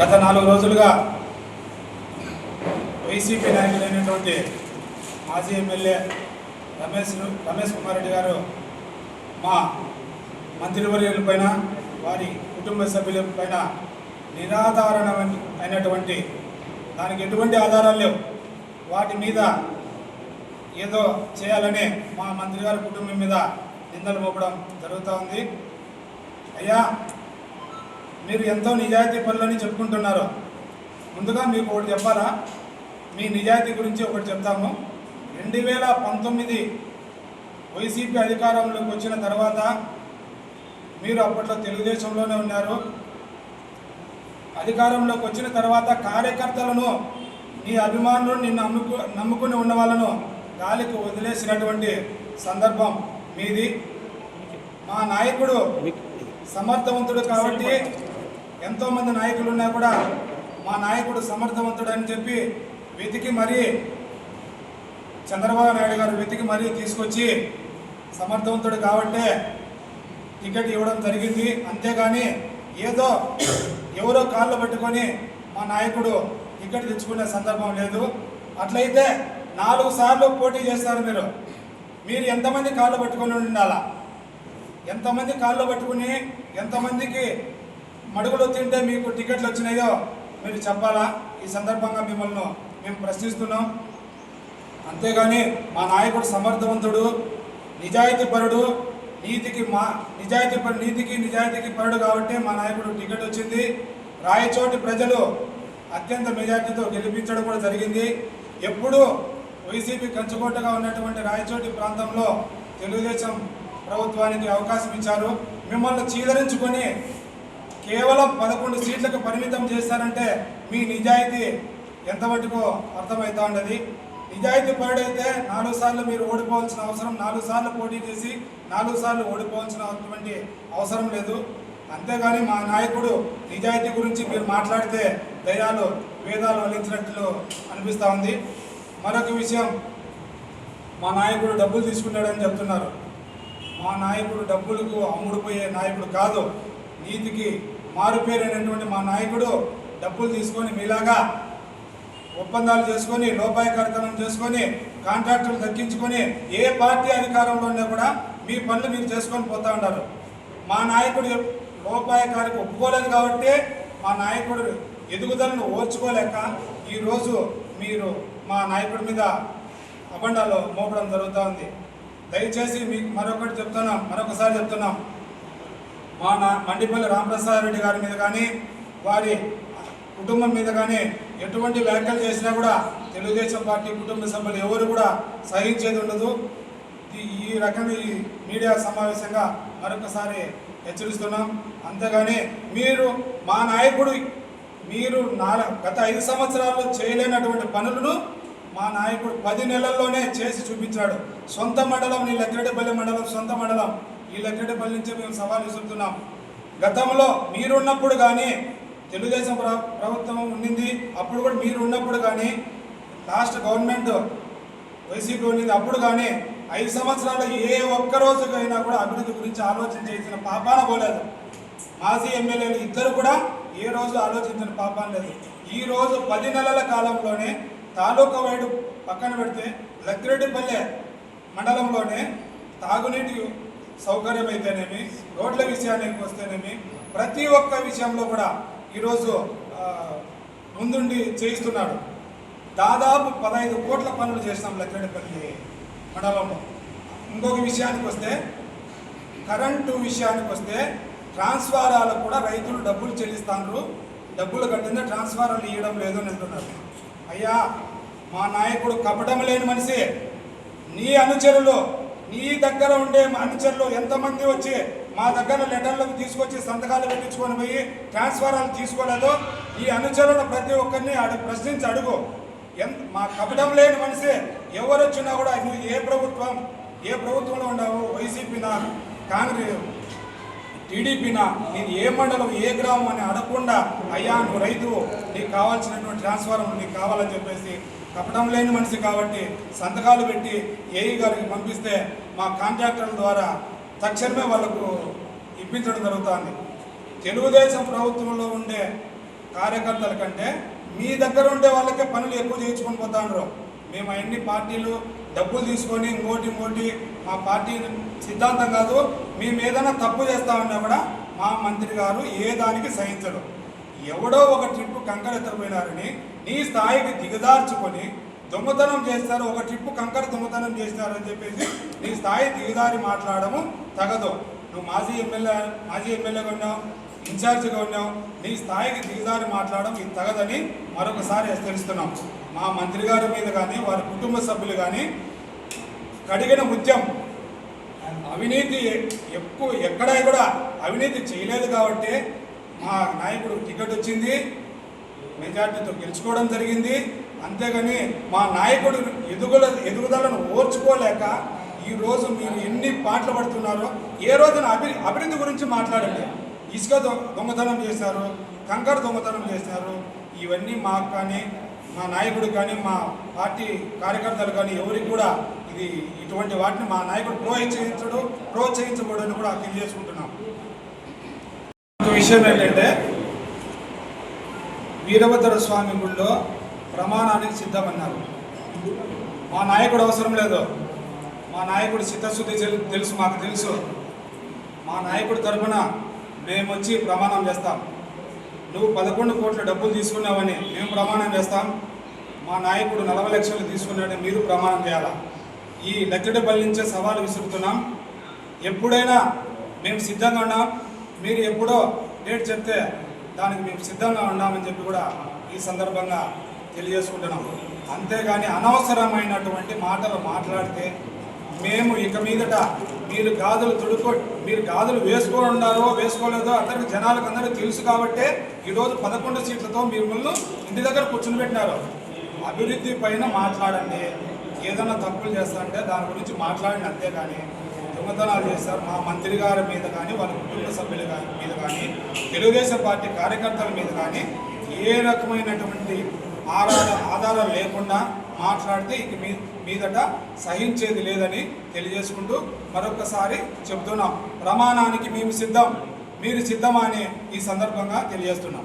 గత నాలుగు రోజులుగా వైసీపీ నాయకులైనటువంటి మాజీ ఎమ్మెల్యే రమేష్ రమేష్ కుమార్ రెడ్డి గారు మా మంత్రివర్యుల పైన వారి కుటుంబ సభ్యుల పైన నిరాధారణ అయినటువంటి దానికి ఎటువంటి ఆధారాలు లేవు. వాటి మీద ఏదో చేయాలని మా మంత్రి గారి కుటుంబం మీద నిందలు మోపడం జరుగుతూ ఉంది. అయ్యా మీరు ఎంతో నిజాయితీ పనులని చెప్పుకుంటున్నారు. ముందుగా మీకు ఒకటి చెప్పాలా? మీ నిజాయితీ గురించి ఒకటి చెప్తాము. రెండు వేల పంతొమ్మిది వైసీపీ అధికారంలోకి వచ్చిన తర్వాత మీరు అప్పట్లో తెలుగుదేశంలోనే ఉన్నారు. అధికారంలోకి వచ్చిన తర్వాత కార్యకర్తలను నీ అభిమానులు నిన్ను నమ్ముకు నమ్ముకుని ఉన్న వాళ్ళను గాలికి వదిలేసినటువంటి సందర్భం మీది. మా నాయకుడు సమర్థవంతుడు కాబట్టి ఎంతోమంది నాయకులు ఉన్నా కూడా మా నాయకుడు సమర్థవంతుడు అని చెప్పి వెతికి మరీ చంద్రబాబు నాయుడు గారు వెతికి మరీ తీసుకొచ్చి సమర్థవంతుడు కాబట్టే టికెట్ ఇవ్వడం జరిగింది. అంతేగాని ఏదో ఎవరో కాళ్ళు పట్టుకొని మా నాయకుడు టికెట్ తెచ్చుకునే సందర్భం లేదు. అట్లయితే నాలుగు సార్లు పోటీ చేస్తారు మీరు. మీరు ఎంతమంది కాళ్ళు పట్టుకొని ఉండాలా? ఎంతమంది కాళ్ళు పట్టుకుని ఎంతమందికి మడుగులు తింటే మీకు టికెట్లు వచ్చినాయో మీరు చెప్పాలా? ఈ సందర్భంగా మిమ్మల్ని మేము ప్రశ్నిస్తున్నాం. అంతేగాని మా నాయకుడు సమర్థవంతుడు నిజాయితీపరుడు నీతికి మా నిజాయితీ పరు- నీతికి నిజాయితీకి పరుడు కాబట్టి మా నాయకుడు టికెట్ వచ్చింది. రాయచోటి ప్రజలు అత్యంత మెజార్టీతో గెలిపించడం కూడా జరిగింది. ఎప్పుడూ వైసీపీ కంచుకోటగా ఉన్నటువంటి రాయచోటి ప్రాంతంలో తెలుగుదేశం ప్రభుత్వానికి అవకాశం ఇచ్చారు. మిమ్మల్ని చీదరించుకొని కేవలం పదకొండు సీట్లకు పరిమితం చేశారంటే మీ నిజాయితీ ఎంత మటుకో అర్థమవుతా ఉండదు నిజాయితీ పరుడైతే నాలుగు సార్లు మీరు ఓడిపోవాల్సిన అవసరం నాలుగు సార్లు పోటీ చేసి నాలుగు సార్లు ఓడిపోవాల్సినటువంటి అవసరం లేదు. అంతేగాని మా నాయకుడు నిజాయితీ గురించి మీరు మాట్లాడితే దయాలు వేదాలు వలించినట్లు అనిపిస్తూ ఉంది. మరొక విషయం మా నాయకుడు డబ్బులు తీసుకున్నాడని చెప్తున్నారు. మా నాయకుడు డబ్బులకు అమ్ముడుపోయే నాయకుడు కాదు నీతికి మారుపేరైనటువంటి మా నాయకుడు డబ్బులు తీసుకొని మీలాగా ఒప్పందాలు చేసుకొని లోపాయకర్తనం చేసుకొని కాంట్రాక్టులు దక్కించుకొని ఏ పార్టీ అధికారంలో ఉన్నా కూడా మీ పనులు మీరు చేసుకొని పోతా ఉన్నారు. మా నాయకుడు లోపాయకారికి ఒప్పుకోలేదు కాబట్టి మా నాయకుడు ఎదుగుదలను ఓర్చుకోలేక ఈరోజు మీరు మా నాయకుడి మీద అబండాలు మోపడం జరుగుతూ ఉంది. దయచేసి మీకు మరొకటి చెప్తున్నాం మరొకసారి చెప్తున్నాం. మా నా మండిపల్లి రామప్రసాద్ రెడ్డి గారి మీద కానీ వారి కుటుంబం మీద కానీ ఎటువంటి వ్యాఖ్యలు చేసినా కూడా తెలుగుదేశం పార్టీ కుటుంబ సభ్యులు ఎవరు కూడా సహించేది ఉండదు. ఈ- రకమైన రకంగా ఈ మీడియా సమావేశంగా మరొకసారి హెచ్చరిస్తున్నాం. అంతేగాని మీరు మా నాయకుడు మీరు నాలుగు గత ఐదు సంవత్సరాల్లో చేయలేనటువంటి పనులను మా నాయకుడు పది నెలల్లోనే చేసి చూపించాడు. సొంత మండలం నీ లెక్కరెడ్డిపల్లి మండలం సొంత మండలం. ఈ లెక్కరెడ్డిపల్లి నుంచి మేము సవాల్ విసురుతున్నాం. గతంలో మీరున్నప్పుడు కానీ తెలుగుదేశం ప్ర ప్రభుత్వం ఉండింది అప్పుడు కూడా మీరు ఉన్నప్పుడు కానీ లాస్ట్ గవర్నమెంట్ వైసీపీ ఉండింది అప్పుడు కానీ ఐదు సంవత్సరాలు ఏ ఒక్క రోజుకైనా కూడా అభివృద్ధి గురించి ఆలోచన చేసిన పాపాన పోలేదు. మాజీ ఎమ్మెల్యేలు ఇద్దరు కూడా ఏ రోజు ఆలోచించిన పాపాన లేదు. ఈ రోజు పది నెలల కాలంలోనే తాలూకా వైడు పక్కన పెడితే లక్రెడ్డిపల్లె మండలంలోనే తాగునీటి సౌకర్యం అయితేనేమి రోడ్ల విషయానికి వస్తేనేమి ప్రతి ఒక్క విషయంలో కూడా ఈరోజు ముందుండి చేయిస్తున్నాడు. దాదాపు పదహైదు కోట్ల పనులు చేసినాం లక్కిరెడ్డిపల్లి మండలంలో. ఇంకొక విషయానికి వస్తే కరెంటు విషయానికి వస్తే ట్రాన్స్ఫారాలకు కూడా రైతులు డబ్బులు చెల్లిస్తాను డబ్బులు కట్టిందే ట్రాన్స్ఫారాలు ఇవ్వడం లేదు అని అంటున్నారు. అయ్యా మా నాయకుడు కపటం లేని మనిషి. నీ అనుచరులు నీ దగ్గర ఉండే మా అనుచరులు ఎంతమంది వచ్చి మా దగ్గర లెటర్లకు తీసుకొచ్చి సంతకాలు పెట్టించుకొని పోయి ట్రాన్స్ఫారాలు తీసుకోలేదు ఈ అనుచరులు ప్రతి ఒక్కరిని అడుగు ప్రశ్నించి అడుగు. ఎంత మా కపటం లేని మనిషి ఎవరు వచ్చినా కూడా నువ్వు ఏ ప్రభుత్వం ఏ ప్రభుత్వంలో ఉండవు వైసీపీనా? కాంగ్రెస్ టీడీపీనా? నేను ఏ మండలం ఏ గ్రామం అని అడగకుండా అయ్యా నువ్వు రైతు నీకు కావాల్సినటువంటి ట్రాన్స్ఫారం నీకు కావాలని చెప్పేసి కపటం లేని మనిషి కాబట్టి సంతకాలు పెట్టి ఏఈ గారికి పంపిస్తే మా కాంట్రాక్టర్ల ద్వారా తక్షణమే వాళ్ళకు ఇప్పించడం జరుగుతుంది. తెలుగుదేశం ప్రభుత్వంలో ఉండే కార్యకర్తల కంటే మీ దగ్గర ఉండే వాళ్ళకే పనులు ఎక్కువ చేయించుకొని పోతాండ్రు. మేము అన్ని పార్టీలు డబ్బులు తీసుకొని ఇంకోటి ఇంకోటి మా పార్టీ సిద్ధాంతం కాదు మేము ఏదైనా తప్పు చేస్తామన్నా కూడా మా మంత్రి గారు ఏ దానికి సహించడు ఎవడో ఒక ట్రిప్ కంకర ఈ నీ స్థాయికి దిగదార్చుకొని దొంగతనం చేస్తారు ఒక ట్రిప్ కంకర దొంగతనం చేస్తారు అని చెప్పేసి నీ స్థాయి దిగదారి మాట్లాడము తగదు. నువ్వు మాజీ ఎమ్మెల్యే మాజీ ఎమ్మెల్యేగా ఉన్నావు ఇన్ఛార్జిగా ఉన్నావు నీ స్థాయికి దిగదారి మాట్లాడడం ఇది తగదని మరొకసారి హెచ్చరిస్తున్నాం. మా మంత్రి గారి మీద కానీ వారి కుటుంబ సభ్యులు కానీ కడిగిన ముత్యం అవినీతి ఎక్కువ ఎక్కడా కూడా అవినీతి చేయలేదు కాబట్టి మా నాయకుడు టికెట్ వచ్చింది. మెజార్టీతో గెలుచుకోవడం జరిగింది. అంతేగాని మా నాయకుడు ఎదుగుల ఎదుగుదలను ఓర్చుకోలేక ఈ రోజు మీరు ఎన్ని పాటలు పడుతున్నారో ఏ రోజున అభి అభివృద్ధి గురించి మాట్లాడండి. ఇసుక దొంగతనం చేశారు కంకర దొంగతనం చేశారు. ఇవన్నీ మాకు కానీ మా నాయకుడు కానీ మా పార్టీ కార్యకర్తలు కానీ ఎవరికి కూడా ఇది ఇటువంటి వాటిని మా నాయకుడు ప్రోత్సహించడు ప్రోత్సహించబడని కూడా తెలియజేసుకుంటున్నాం. ఒక విషయం ఏంటంటే వీరభద్ర స్వామి గుళ్ళో ప్రమాణానికి సిద్ధమన్నారు. మా నాయకుడు అవసరం లేదు. మా నాయకుడు చిత్తశుద్ధి తెలుసు మాకు తెలుసు. మా నాయకుడి తరఫున మేము వచ్చి ప్రమాణం చేస్తాం. నువ్వు పదకొండు కోట్ల డబ్బులు తీసుకున్నావని మేము ప్రమాణం చేస్తాం. మా నాయకుడు నలభై లక్షలు తీసుకున్నాడని మీరు ప్రమాణం చేయాలా? ఈ లచ్చడపల్లి నుంచే సవాలు విసురుతున్నాం. ఎప్పుడైనా మేము సిద్ధంగా ఉన్నాం. మీరు ఎప్పుడో డేట్ చెప్తే దానికి మేము సిద్ధంగా ఉన్నామని చెప్పి కూడా ఈ సందర్భంగా తెలియజేసుకుంటున్నాం. అంతేగాని అనవసరమైనటువంటి మాటలు మాట్లాడితే మేము ఇక మీదట మీరు గాజులు తుడుకో మీరు గాజులు వేసుకొని ఉన్నారో వేసుకోలేదో అందరికి జనాలకు అందరికీ తెలుసు కాబట్టే ఈరోజు పదకొండు సీట్లతో మిమ్మల్ని ఇంటి దగ్గర కూర్చుని పెట్టినారు. అభివృద్ధి పైన మాట్లాడండి. ఏదైనా తప్పులు చేస్తా అంటే దాని గురించి మాట్లాడండి అంతేగాని దొంగతనాలు చేస్తారు మా మంత్రి గారి మీద కానీ వాళ్ళ కుటుంబ సభ్యుల మీద కానీ తెలుగుదేశం పార్టీ కార్యకర్తల మీద కానీ ఏ రకమైనటువంటి ఆధార ఆధారాలు లేకుండా మాట్లాడితే ఇక మీ మీదట సహించేది లేదని తెలియజేసుకుంటూ మరొకసారి చెబుతున్నాం. ప్రమాణానికి మేము సిద్ధం. మీరు సిద్ధమా అని ఈ సందర్భంగా తెలియజేస్తున్నాం.